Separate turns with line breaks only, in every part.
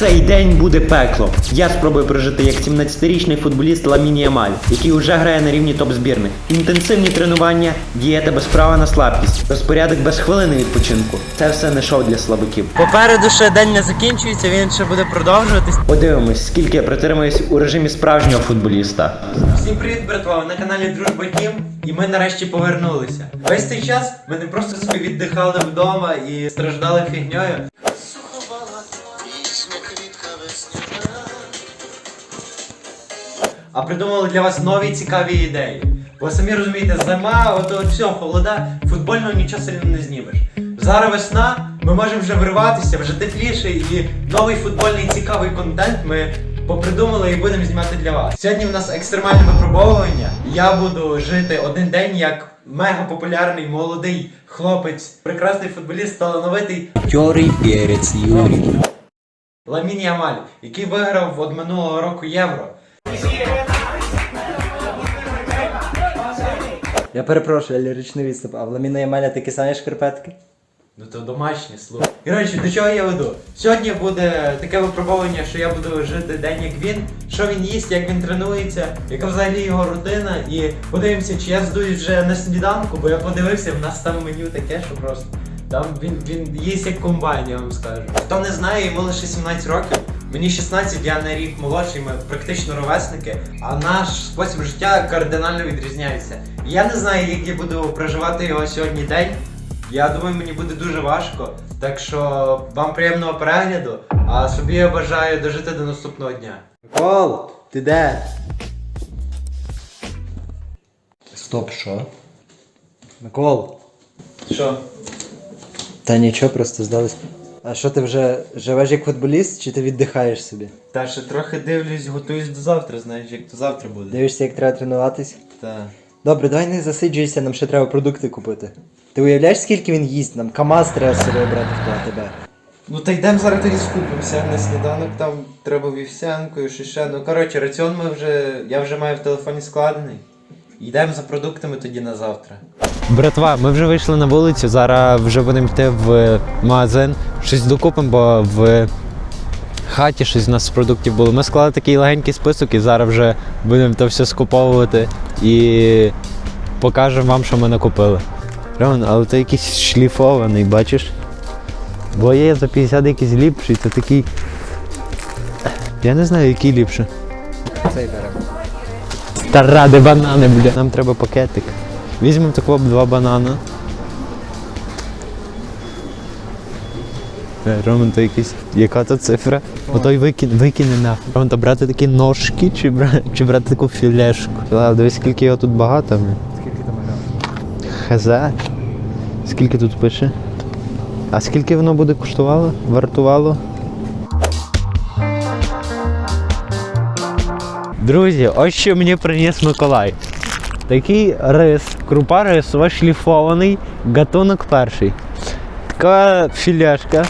Цей день буде пекло. Я спробую прожити як 17-річний футболіст Ламіні Ямаль, який уже грає на рівні топ-збірних. Інтенсивні тренування, дієта без права на слабкість, розпорядок без хвилини відпочинку. Це все не шоу для слабаків.
Попереду ще день не закінчується, він ще буде продовжуватись.
Подивимось, скільки я протримаюсь у режимі справжнього футболіста.
Всім привіт, братва! На каналі Дружба Тім, і ми нарешті повернулися. Весь цей час ми не просто собі віддихали вдома і страждали фігньою. А придумали для вас нові цікаві ідеї. Бо самі розумієте, зима, от, от все, холода, футбольного нічого сильно не знімеш. Зараз весна, ми можемо вже вриватися, вже тепліше, і новий футбольний цікавий контент ми попридумали і будемо знімати для вас. Сьогодні в нас екстремальне випробовування. Я буду жити один день як мега популярний молодий хлопець, прекрасний футболіст, талановитий
Тьорий перець Юрій.
Ламін Ямаль, який виграв від минулого року євро.
Я перепрошую, ліричний відступ, а в Ламіна Ямаля такі самі шкарпетки?
Ну то домашні слух. Коротше, до чого я веду? Сьогодні буде таке випробування, що я буду жити день як він, що він їсть, як він тренується, яка взагалі його рутина. І подивимося, чи я здуюсь вже на сніданку, бо я подивився, в нас там меню таке, що просто. Там він, він їсть як комбайн, я вам скажу. Хто не знає, йому лише 17 років. Мені 16, я на рік молодший, ми практично ровесники, а наш спосіб життя кардинально відрізняється. Я не знаю, як я буду проживати його сьогодні день. Я думаю, мені буде дуже важко. Так що вам приємного перегляду, а собі я бажаю дожити до наступного дня.
Микол, ти де? Стоп, що? Микол.
Що?
Та нічого, просто здалось. А що ти вже живеш як футболіст, чи ти віддихаєш собі?
Та ще трохи дивлюсь, готуюсь до завтра, знаєш, як то завтра буде.
Дивишся, як треба тренуватись?
Та.
Добре, давай не засиджуйся, нам ще треба продукти купити. Ти уявляєш, скільки він їсть? Нам КАМАЗ треба з собою брати в тебе.
Ну та йдемо зараз тоді скупимося на сніданок, там треба вівсянкою, чи ще. Ну коротше, раціон ми вже. Я вже маю в телефоні складений. Йдемо за продуктами тоді на завтра.
Братва, ми вже вийшли на вулицю, зараз вже будемо йти в магазин, щось докупимо, бо в хаті щось у нас з продуктів було. Ми склали такий легенький список і зараз вже будемо то все скуповувати і покажемо вам, що ми накупили. Роман, але ти якийсь шліфований, бачиш? Бо є за 50 якийсь ліпший, це такий. Я не знаю, який ліпше.
Цей беремо.
Та ради банани, бля. Нам треба пакетик. Візьмемо такого два банана. Е, Роман, то якийсь. Яка то цифра? Ото й викине, викине. Роман, то брати такі ножки чи, бра... чи брати таку філешку? Ладно, дивись, скільки його тут багато.
Скільки там?
Хз. Скільки тут пише? А скільки воно буде коштувало? Вартувало? Друзі, ось що мені приніс Миколай. Такий рис, крупа рисова, шліфований, гатунок перший. Така філешка.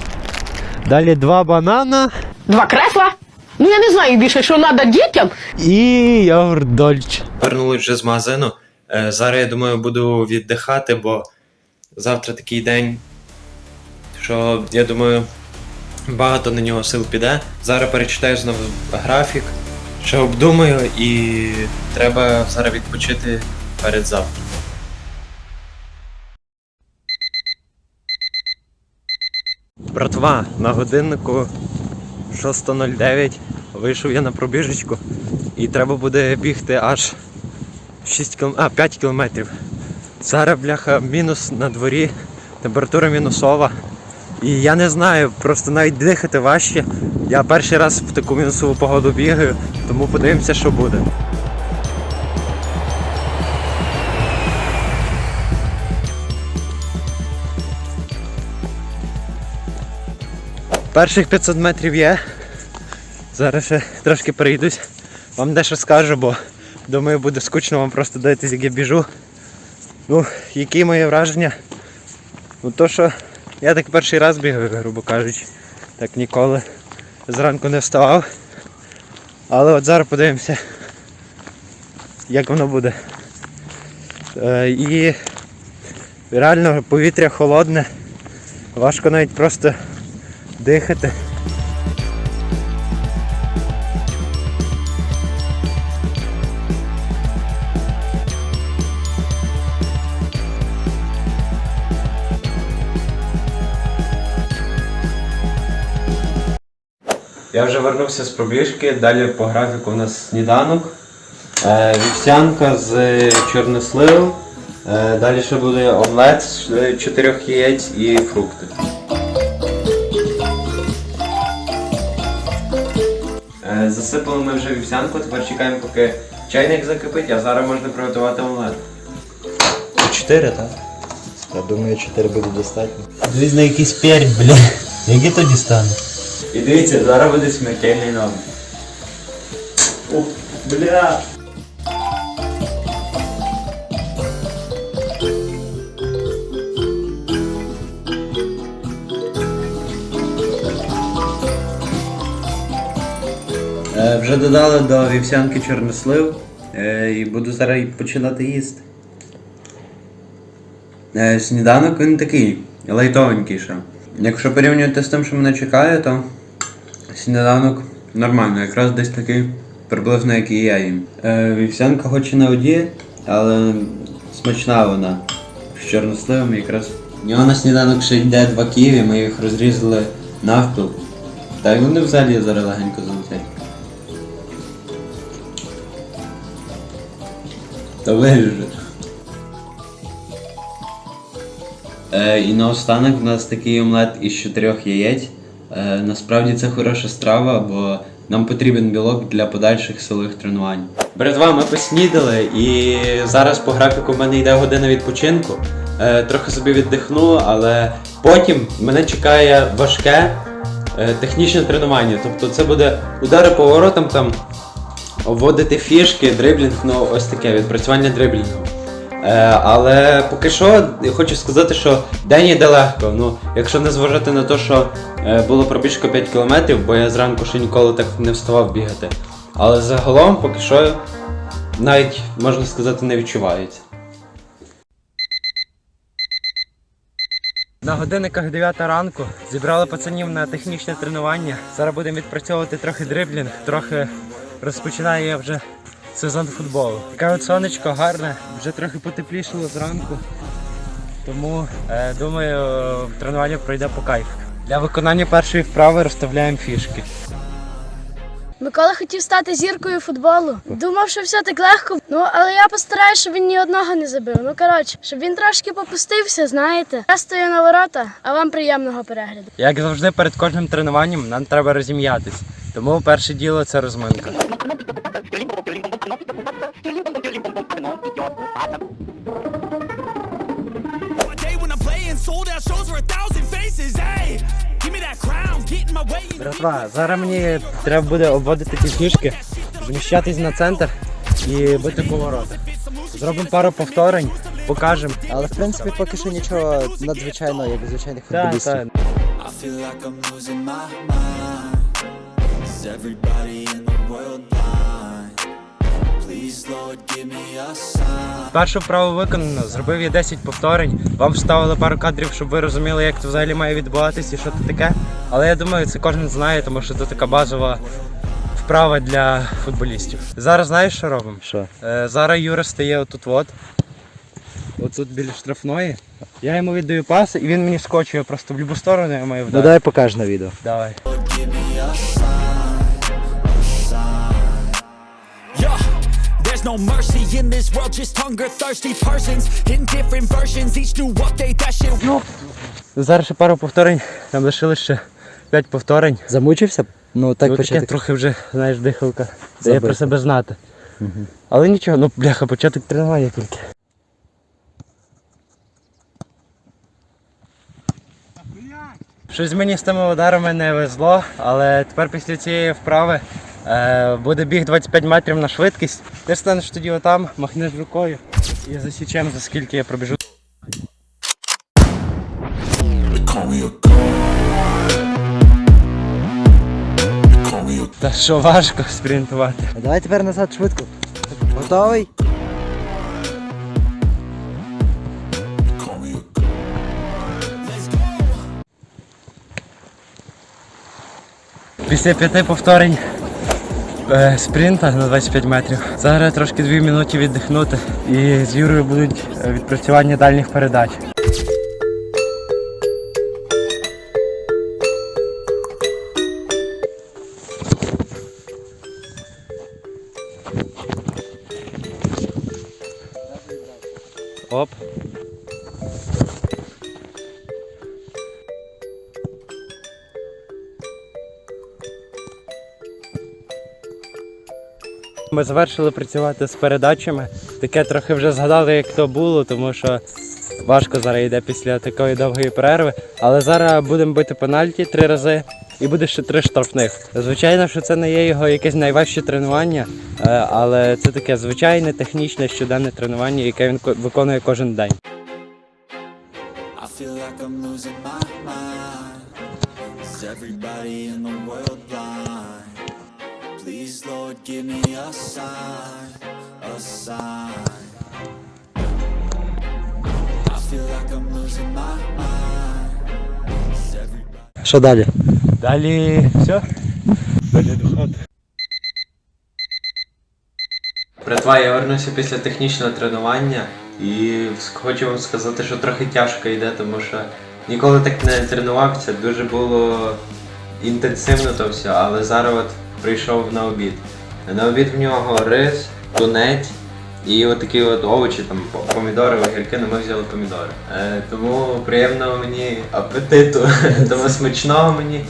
Далі два банана
Два кресла? Ну я не знаю більше, що треба дітям.
і йогурт дольч.
Вернулись вже з магазину. Е, Зараз я думаю, буду віддихати, бо завтра такий день, що я думаю, багато на нього сил піде. Зараз перечитаю знову графік, ще обдумаю і треба зараз відпочити перед завтра. Братва, на годиннику 6.09 вийшов я на пробіжечку і треба буде бігти аж 6 км... а, 5 кілометрів. Зараз, бляха, мінус на дворі, температура мінусова. І я не знаю, просто навіть дихати важче. Я перший раз в таку мінусову погоду бігаю, тому подивимося, що буде. Перших 500 метрів є. Зараз ще трошки перейдусь. Вам дещо скажу, бо думаю буде скучно вам просто дивитися, як я біжу. Ну, які мої враження? Ну то що я так перший раз бігаю, грубо кажучи. Так ніколи зранку не вставав. Але от зараз подивимося, як воно буде. Е, і реально повітря холодне. Важко навіть просто дихати.
Я вже вернувся з пробіжки, далі по графіку у нас сніданок. Е, вівсянка з чорнослив. Е, далі ще буде омлет з чотирьох яєць і фрукти. Е, засипали ми вже вівсянку, тепер чекаємо, поки чайник закипить, а зараз можна приготувати омлет.
Чотири, так? Я думаю, чотири буде достатньо.
Дивись на якийсь перь, бля. Які то дістане?
І дивіться, зараз буде смертельний номер. Ух, бля. Е, Вже додали до вівсянки чорнослив е, і буду зараз і починати їсти. Е, Сніданок він такий, лайтовенький ще. Якщо порівнювати з тим, що мене чекає, то сніданок нормально, якраз десь такий приблизно як і я їм. Е, вівсянка хоч і на воді, але смачна вона. З чорносливом якраз. У нього на сніданок ще йде два ківі, ми їх розрізали навпіл. Та й вони взагалі зараз легенько залетять. Та виріже. Е, і наостанок в нас такий омлет із чотирьох яєць. Е, насправді це хороша страва, бо нам потрібен білок для подальших силових тренувань. Братва, ми поснідали і зараз по графіку в мене йде година відпочинку. Е, трохи собі віддихну, але потім мене чекає важке е, технічне тренування. Тобто це буде удари по воротам там, вводити фішки, дриблінг, ну ось таке відпрацювання дриблінгу. Е, але поки що я хочу сказати, що день йде легко. Ну, якщо не зважати на те, що е, було пробіжка 5 кілометрів, бо я зранку ще ніколи так не вставав бігати. Але загалом поки що навіть можна сказати не відчувається.
На годинниках 9 ранку зібрали пацанів на технічне тренування. Зараз будемо відпрацьовувати трохи дриблінг, трохи розпочинає вже сезон футболу. Таке от сонечко гарне, вже трохи потеплішало зранку. Тому е, думаю, тренування пройде по кайфу. Для виконання першої вправи розставляємо фішки.
Микола хотів стати зіркою футболу. Думав, що все так легко. Ну але я постараюсь, щоб він ні одного не забив. Ну коротше, щоб він трошки попустився, знаєте. Я стою на ворота, а вам приємного перегляду.
Як завжди, перед кожним тренуванням нам треба розім'ятись. Тому перше діло це розминка. Братва, зараз мені треба буде обводити ті фішки, зміщатись на центр і бити повороти. Зробимо пару повторень, покажемо.
Але в принципі поки що нічого надзвичайного, як звичайних
Так,
футболістів.
Is everybody in the world blind? Please, Lord, give me a sign.
Першу вправу виконано, зробив я 10 повторень. Вам вставили пару кадрів, щоб ви розуміли, як це взагалі має відбуватись і що це таке. Але я думаю, це кожен знає, тому що це така базова вправа для футболістів. Зараз знаєш, що робимо?
Що?
Е, зараз Юра стає отут от. Отут біля штрафної. Я йому віддаю пас, і він мені скочує просто в будь-яку сторону, я маю
Ну
вдарити.
давай покажеш на відео.
Давай.
There's no mercy in this world, just hunger thirsty persons in different versions. Each new update, that shit.
Зараз ще пару повторень, там лишилось ще 5 повторень.
Замучився? Ну так
ну, таке
почати.
трохи вже, знаєш, дихалка. Дає
Забито.
про себе знати. Але нічого, ну бляха, початок тренування тільки. Щось мені з тими ударами не везло, але тепер після цієї вправи буде біг 25 метрів на швидкість. Ти станеш тоді отам, махнеш рукою і засічемо, за скільки я пробіжу. Та що важко спринтувати.
А Давай тепер назад швидко. Готовий?
Після п'яти повторень е, спринта на 25 метрів. Зараз трошки дві минути віддихнути. І з Юрою будуть е, відпрацювання дальніх передач. Ми завершили працювати з передачами. Таке трохи вже згадали, як то було, тому що важко зараз йде після такої довгої перерви. Але зараз будемо бити пенальті три рази і буде ще три штрафних. Звичайно, що це не є його якесь найважче тренування, е, але це таке звичайне технічне щоденне тренування, яке він ко- виконує кожен день.
I feel like I'm losing my mind. Is everybody in the world Lord, give me a sign, a sign. I feel like I'm losing my mind. Is everybody
Що далі?
Далі все. Далі до хати.
Братва, я вернуся після технічного тренування і хочу вам сказати, що трохи тяжко йде, тому що ніколи так не тренувався, дуже було інтенсивно то все, але зараз от прийшов на обід. На обід в нього рис, тунець і от такі от овочі, там помідори, огірки, ну ми взяли помідори. Е, тому приємного мені апетиту, тому смачного мені.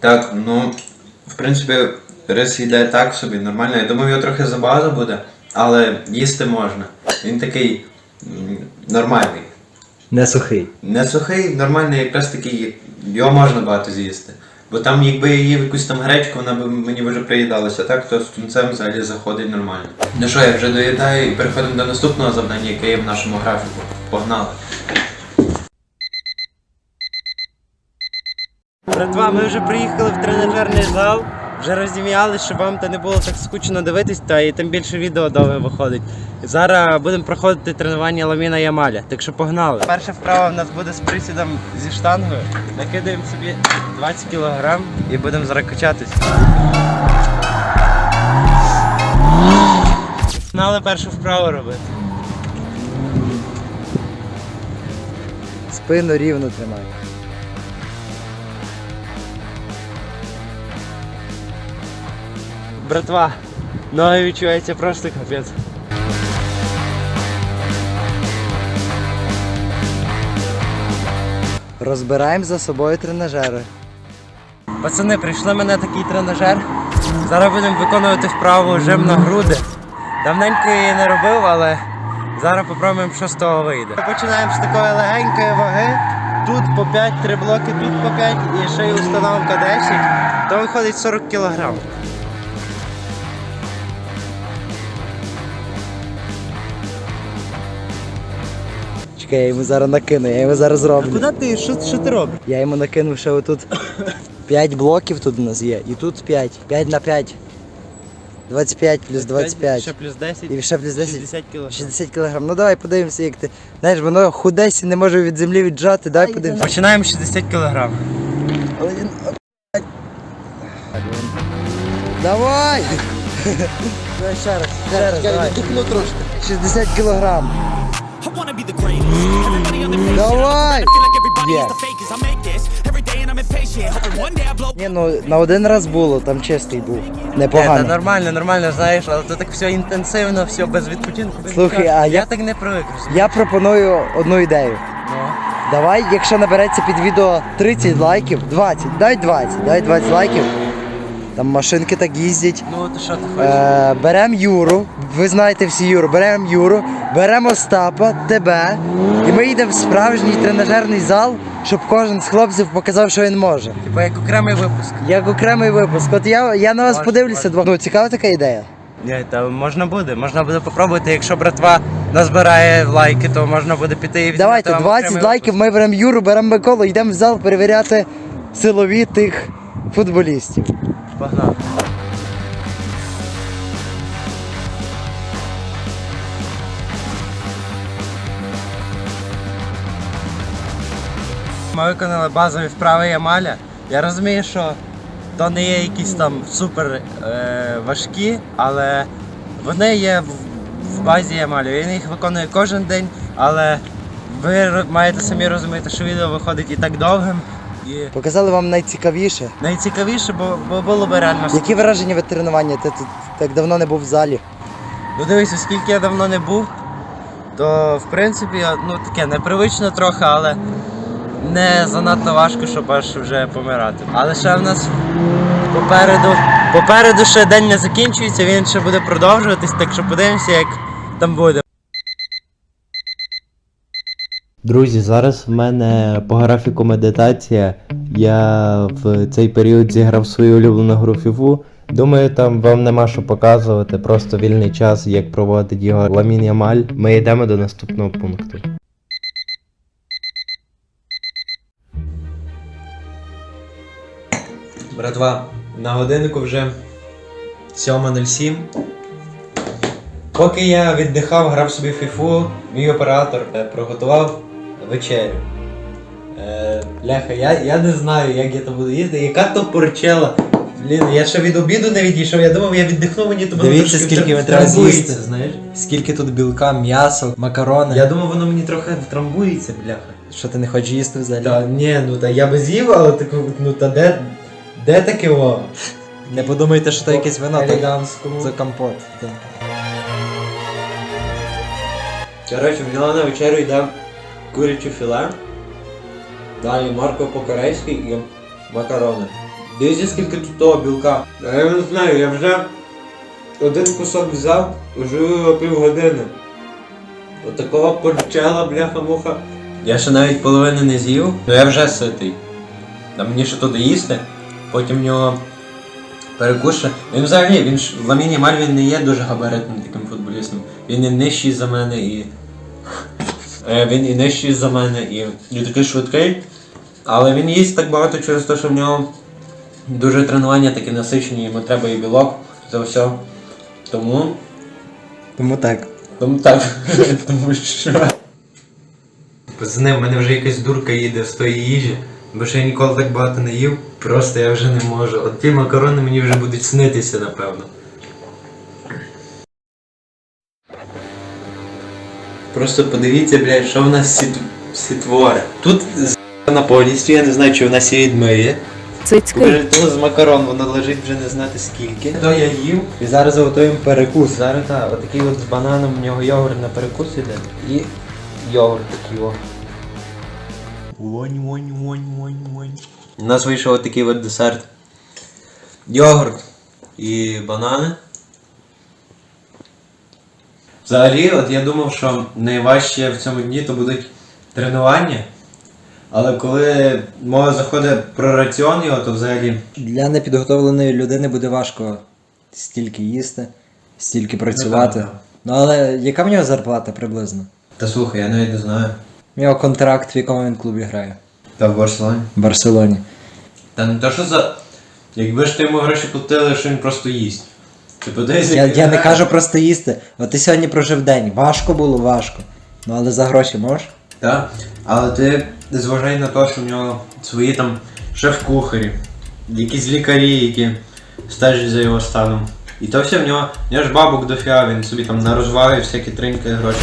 Так, ну, в принципі, рис йде так собі, нормально. Я думаю, його трохи забагато буде, але їсти можна. Він такий м, нормальний.
Не сухий.
Не сухий, нормальний, якраз такий, його можна багато з'їсти. Бо там, якби я їв якусь там гречку, вона б мені вже приїдалася, так, то з тунцем взагалі заходить нормально. Ну що, я вже доїдаю і переходимо до наступного завдання, яке є в нашому графіку. Погнали.
Братва, ми вже приїхали в тренажерний зал, вже розім'яли, щоб вам то не було так скучно дивитись, та і тим більше відео довго виходить. Зараз будемо проходити тренування ламіна Ямаля, так що погнали. Перша вправа в нас буде з присідом зі штангою. Накидаємо собі 20 кг і будемо зараз качатись. Погнали першу вправу робити.
Спину рівно тримай.
Братва, ноги відчуваються просто капець.
Розбираємо за собою тренажери.
Пацани, прийшли мене такий тренажер. Зараз будемо виконувати вправу жим на груди. Давненько її не робив, але зараз попробуємо, що з того вийде. Починаємо з такої легенької ваги. Тут по 5, 3 блоки, тут по 5 і ще й установка 10. То виходить 40 кг.
Чекай, я йому зараз накину, я йому зараз зроблю.
Куди ти? Що, що ти робиш?
Я йому накинув ще отут 5 блоків тут у нас є. І тут 5. 5 на 5. 25 плюс 25.
Ще плюс 10.
І ще плюс 10.
60 кг.
60 кг. Ну давай подивимося, як ти. Знаєш, воно худесі не може від землі віджати, давай подивимося.
Починаємо 60 кг.
Але він- Давай! Давай ще раз, ще раз, давай. 60 кг.
I wanna be the greatest. Everybody on the face.
Давай!
I feel like everybody
Yeah.
is the fakest. I make this every day and I'm impatient. Hoping one day I blow
Ні, ну на один раз було, там чистий був. Непогано.
нормально, нормально, знаєш, але то так все інтенсивно, все без відпочинку. без
Слухай,
нічого.
а
я
я-
так не привик.
Я пропоную одну ідею.
Ну.
Давай, якщо набереться під відео 30 лайків, 20, дай 20, дай 20 лайків. Там машинки так їздять.
Ну, то що ти хочеш?
Е, беремо Юру, ви знаєте всі Юру, беремо Юру, беремо Остапа, тебе, і ми йдемо в справжній тренажерний зал, щоб кожен з хлопців показав, що він може.
Типа як окремий випуск.
Як окремий випуск. От я, я на вас
Можна,
подивлюся.
можна.
Ну, цікава така ідея.
Ні, та можна буде, можна буде попробувати, якщо братва назбирає лайки, то можна буде піти і відзняти
Давайте
вам
20
окремий
лайків, ми беремо Юру, беремо Миколу, йдемо в зал перевіряти силові тих футболістів.
Погнали. Ми виконали базові вправи Ямаля. Я розумію, що то не є якісь там супер е, важкі, але вони є в, в базі Ямаля. Він їх виконує кожен день, але ви маєте самі розуміти, що відео виходить і так довгим. І
Показали вам найцікавіше.
найцікавіше, бо, бо було би реально
Які враження від тренування? Ти тут так давно не був в залі. Ну дивись, оскільки я давно не був, то в принципі я, ну таке непривично трохи, але не занадто важко, щоб аж вже помирати. Але ще в нас попереду, попереду ще день не закінчується, він ще буде продовжуватись, так що подивимося, як там буде.
Друзі, зараз в мене по графіку медитація. Я в цей період зіграв свою улюблену гру FIFA. Думаю, там вам нема що показувати, просто вільний час, як проводить його Ламін Ямаль. Ми йдемо до наступного пункту.
Братва, на годиннику вже 7.07. Поки я віддихав, грав собі фіфу, мій оператор е, приготував вечерю. Е, Ляха, я, я не знаю, як я то буду їсти. Яка то порчела. Блін, я ще від обіду не відійшов, я думав, я віддихну, мені то воно
Дивіться, скільки ви треба з'їсти.
знаєш.
Скільки тут білка, м'ясо, макарони.
Я думав, воно мені трохи втрамбується, бляха.
Що ти не хочеш їсти взагалі?
Та ні, ну та я би з'їв, але таку, ну та де, де таке о?
Не подумайте, що це якесь вино, це компот.
Коротше, в нього на вечерю йде куряче філе, далі морква по-корейськи і макарони. Дивіться, скільки тут того білка. Я не знаю, я вже один кусок взяв, жую його півгодини. Отакого порчела, бляха-муха. Я ще навіть половини не з'їв, але я вже ситий. Та мені ще туди їсти, потім в нього перекус ще. Він взагалі, він ж Ламін Ямаль він не є дуже габаритним таким футболістом. Він і нижчий за мене і. Е, Він і нижчий за мене і, і такий швидкий. Але він їсть так багато через те, що в нього дуже тренування такі насичені, йому треба і білок, це все. Тому.
Тому так.
Тому так. Тому що. Пацани, в мене вже якась дурка їде з тої їжі, бо ще я ніколи так багато не їв, просто я вже не можу. От ті макарони мені вже будуть снитися, напевно. Просто подивіться, блядь, що в нас всі, всі твори. Тут з на повністю, я не знаю, чи вона сі відмиє.
Цицьки.
Тут з макарон воно лежить вже не знати скільки. То я їв. І зараз готуємо перекус. Зараз так, отакий от з бананом, в нього йогурт на перекус іде. І йогурт такий о. Вонь, вонь, вонь, вонь, вонь. У нас вийшов отакий от десерт. Йогурт і банани. Взагалі, от я думав, що найважче в цьому дні то будуть тренування. Але коли мова заходить про раціон його, то взагалі.
Для непідготовленої людини буде важко стільки їсти, стільки працювати.
так, так.
Ну але яка в нього зарплата приблизно?
Та слухай, я навіть не знаю.
У нього контракт, в якому він клубі грає.
Та в Барселоні.
В Барселоні.
Та не то, що за. Якби ж ти йому гроші платили, що він просто їсть. Ти десь
Я, я не кажу просто їсти. От ти сьогодні прожив день. Важко було, важко. Ну але за гроші можеш?
Так. Але ти зважай на те, що в нього свої там шеф-кухарі, якісь лікарі, які стежать за його станом. І то все в нього, в нього ж бабок дофіа, він собі там на розваги всякі триньки гроші.